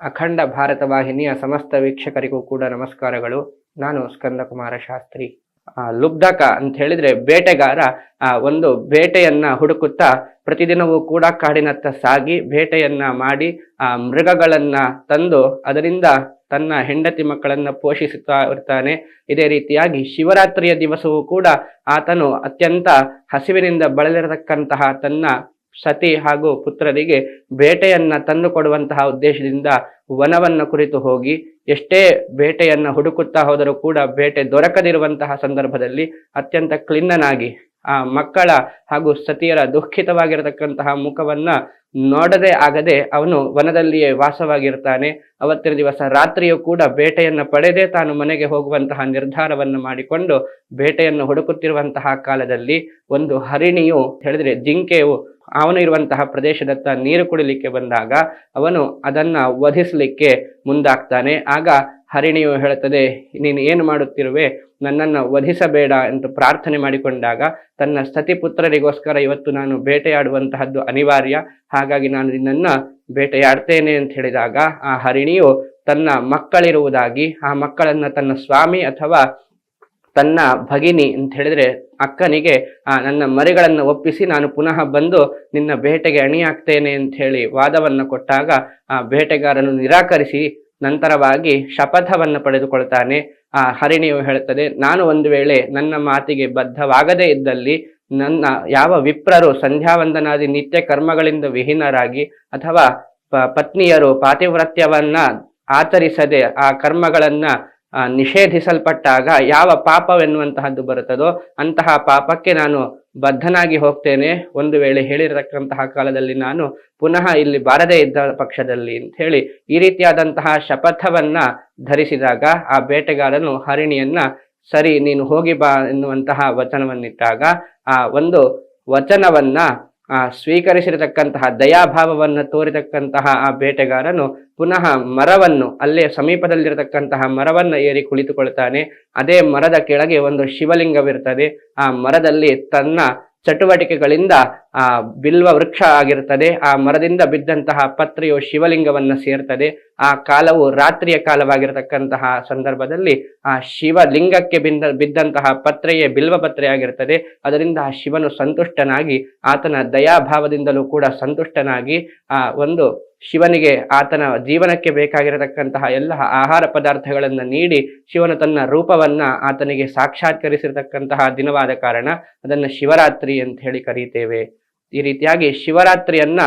ಅಖಂಡ ಭಾರತ ವಾಹಿನಿಯ ಸಮಸ್ತ ವೀಕ್ಷಕರಿಗೂ ಕೂಡ ನಮಸ್ಕಾರಗಳು. ನಾನು ಸ್ಕಂದಕುಮಾರ ಶಾಸ್ತ್ರಿ. ಲುಬ್ಧಕ ಅಂತ ಹೇಳಿದ್ರೆ ಬೇಟೆಗಾರ ಆ, ಒಂದು ಬೇಟೆಯನ್ನ ಹುಡುಕುತ್ತಾ ಪ್ರತಿದಿನವೂ ಕೂಡ ಕಾಡಿನತ್ತ ಸಾಗಿ ಬೇಟೆಯನ್ನ ಮಾಡಿ ಆ ಮೃಗಗಳನ್ನ ತಂದು ಅದರಿಂದ ತನ್ನ ಹೆಂಡತಿ ಮಕ್ಕಳನ್ನ ಪೋಷಿಸುತ್ತಾ ಇರ್ತಾನೆ. ಇದೇ ರೀತಿಯಾಗಿ ಶಿವರಾತ್ರಿಯ ದಿವಸವೂ ಕೂಡ ಆತನು ಅತ್ಯಂತ ಹಸಿವಿನಿಂದ ಬಳಲಿರತಕ್ಕಂತಹ ತನ್ನ ಸತಿ ಹಾಗೂ ಪುತ್ರರಿಗೆ ಬೇಟೆಯನ್ನ ತಂದು ಕೊಡುವಂತಹ ಉದ್ದೇಶದಿಂದ ವನವನ್ನ ಕುರಿತು ಹೋಗಿ ಎಷ್ಟೇ ಬೇಟೆಯನ್ನ ಹುಡುಕುತ್ತಾ ಹೋದರೂ ಕೂಡ ಬೇಟೆ ದೊರಕದಿರುವಂತಹ ಸಂದರ್ಭದಲ್ಲಿ ಅತ್ಯಂತ ಕ್ಲಿನ್ನನಾಗಿ ಆ ಮಕ್ಕಳ ಹಾಗೂ ಸತಿಯರ ದುಃಖಿತವಾಗಿರತಕ್ಕಂತಹ ಮುಖವನ್ನ ನೋಡದೆ ಆಗದೆ ಅವನು ವನದಲ್ಲಿಯೇ ವಾಸವಾಗಿರ್ತಾನೆ. ಅವತ್ತಿನ ದಿವಸ ರಾತ್ರಿಯೂ ಕೂಡ ಬೇಟೆಯನ್ನು ಪಡೆದೇ ತಾನು ಮನೆಗೆ ಹೋಗುವಂತಹ ನಿರ್ಧಾರವನ್ನು ಮಾಡಿಕೊಂಡು ಬೇಟೆಯನ್ನು ಹುಡುಕುತ್ತಿರುವಂತಹ ಕಾಲದಲ್ಲಿ ಒಂದು ಹರಿಣಿಯು ಹೇಳಿದ್ರೆ ಜಿಂಕೆಯು ಅವನು ಇರುವಂತಹ ಪ್ರದೇಶದತ್ತ ನೀರು ಕುಡಿಲಿಕ್ಕೆ ಬಂದಾಗ ಅವನು ಅದನ್ನ ವಧಿಸಲಿಕ್ಕೆ ಮುಂದಾಗ್ತಾನೆ. ಆಗ ಹರಿಣಿಯು ಹೇಳುತ್ತದೆ, ನೀನು ಏನು ಮಾಡುತ್ತಿರುವೆ? ನನ್ನನ್ನು ವಧಿಸಬೇಡ ಎಂದು ಪ್ರಾರ್ಥನೆ ಮಾಡಿಕೊಂಡಾಗ ತನ್ನ ಸತಿಪುತ್ರರಿಗೋಸ್ಕರ ಇವತ್ತು ನಾನು ಬೇಟೆಯಾಡುವಂತಹದ್ದು ಅನಿವಾರ್ಯ. ಹಾಗಾಗಿ ನಾನು ನಿನ್ನನ್ನು ಬೇಟೆಯಾಡ್ತೇನೆ ಅಂತ ಹೇಳಿದಾಗ ಆ ಹರಿಣಿಯು ತನ್ನ ಮಕ್ಕಳಿರುವುದಾಗಿ, ಆ ಮಕ್ಕಳನ್ನ ತನ್ನ ಸ್ವಾಮಿ ಅಥವಾ ತನ್ನ ಭಗಿನಿ ಅಂತ ಹೇಳಿದ್ರೆ, ಅಕ್ಕನಿಗೆ, ಆ, ನನ್ನ ಮರಿಗಳನ್ನು ಒಪ್ಪಿಸಿ ನಾನು ಪುನಃ ಬಂದು ನಿನ್ನ ಬೇಟೆಗೆ ಅಣಿಯಾಗ್ತೇನೆ ಅಂತ ಹೇಳಿ ವಾದವನ್ನು ಕೊಟ್ಟಾಗ, ಆ ಬೇಟೆಗಾರನು ನಿರಾಕರಿಸಿ ನಂತರವಾಗಿ ಶಪಥವನ್ನು ಪಡೆದುಕೊಳ್ತಾನೆ. ಆ ಹರಿಣಿಯು ಹೇಳುತ್ತದೆ, ನಾನು ಒಂದು ವೇಳೆ ನನ್ನ ಮಾತಿಗೆ ಬದ್ಧವಾಗದೇ ಇದ್ದಲ್ಲಿ ನನ್ನ ಯಾವ ವಿಪ್ರರು ಸಂಧ್ಯಾವಂದನಾದಿ ನಿತ್ಯ ಕರ್ಮಗಳಿಂದ ವಿಹೀನರಾಗಿ ಅಥವಾ ಪತ್ನಿಯರು ಪಾತಿವ್ರತ್ಯವನ್ನ ಆಚರಿಸದೆ ಆ ಕರ್ಮಗಳನ್ನ ನಿಷೇಧಿಸಲ್ಪಟ್ಟಾಗ ಯಾವ ಪಾಪವೆನ್ನುವಂತಹದ್ದು ಬರುತ್ತದೋ ಅಂತಹ ಪಾಪಕ್ಕೆ ನಾನು ಬದ್ಧನಾಗಿ ಹೋಗ್ತೇನೆ. ಒಂದು ವೇಳೆ ಹೇಳಿರತಕ್ಕಂತಹ ಕಾಲದಲ್ಲಿ ನಾನು ಪುನಃ ಇಲ್ಲಿ ಬಾರದೇ ಇದ್ದ ಪಕ್ಷದಲ್ಲಿ ಅಂತ ಹೇಳಿ ಈ ರೀತಿಯಾದಂತಹ ಶಪಥವನ್ನ ಧರಿಸಿದಾಗ ಆ ಬೇಟೆಗಾರನು ಹರಿಣಿಯನ್ನ, ಸರಿ, ನೀನು ಹೋಗಿ ಬಾ ಎನ್ನುವಂತಹ ವಚನವನ್ನಿಟ್ಟಾಗ ಆ ಒಂದು ವಚನವನ್ನ ಆ, ಸ್ವೀಕರಿಸಿರತಕ್ಕಂತಹ ದಯಾಭಾವವನ್ನು ತೋರಿತಕ್ಕಂತಹ ಆ ಬೇಟೆಗಾರನು ಪುನಃ ಮರವನ್ನು, ಅಲ್ಲೇ ಸಮೀಪದಲ್ಲಿರತಕ್ಕಂತಹ ಮರವನ್ನು ಏರಿ ಕುಳಿತುಕೊಳ್ತಾನೆ. ಅದೇ ಮರದ ಕೆಳಗೆ ಒಂದು ಶಿವಲಿಂಗವಿರ್ತದೆ. ಆ ಮರದಲ್ಲಿ ತನ್ನ ಚಟುವಟಿಕೆಗಳಿಂದ, ಆ, ಬಿಲ್ವ ವೃಕ್ಷ ಆಗಿರ್ತದೆ ಆ ಮರದಿಂದ ಬಿದ್ದಂತಹ ಪತ್ರೆಯು ಶಿವಲಿಂಗವನ್ನ ಸೇರ್ತದೆ. ಆ ಕಾಲವು ರಾತ್ರಿಯ ಕಾಲವಾಗಿರತಕ್ಕಂತಹ ಸಂದರ್ಭದಲ್ಲಿ, ಆ ಶಿವಲಿಂಗಕ್ಕೆ ಬಿಂದ, ಬಿದ್ದಂತಹ ಪತ್ರೆಯೇ ಬಿಲ್ವ ಪತ್ರೆ ಆಗಿರ್ತದೆ. ಅದರಿಂದ ಆ ಶಿವನು ಸಂತುಷ್ಟನಾಗಿ, ಆತನ ದಯಾಭಾವದಿಂದಲೂ ಕೂಡ ಸಂತುಷ್ಟನಾಗಿ, ಆ, ಒಂದು ಶಿವನಿಗೆ ಆತನ ಜೀವನಕ್ಕೆ ಬೇಕಾಗಿರತಕ್ಕಂತಹ ಎಲ್ಲ ಆಹಾರ ಪದಾರ್ಥಗಳನ್ನು ನೀಡಿ ಶಿವನು ತನ್ನ ರೂಪವನ್ನ ಆತನಿಗೆ ಸಾಕ್ಷಾತ್ಕರಿಸಿರತಕ್ಕಂತಹ ದಿನವಾದ ಕಾರಣ ಅದನ್ನು ಶಿವರಾತ್ರಿ ಅಂತ ಹೇಳಿ ಕರೀತೇವೆ. ಈ ರೀತಿಯಾಗಿ ಶಿವರಾತ್ರಿಯನ್ನ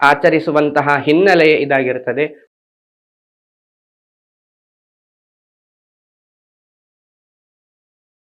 ಆಚರಿಸುವಂತಹ ಹಿನ್ನೆಲೆ ಇದಾಗಿರುತ್ತದೆ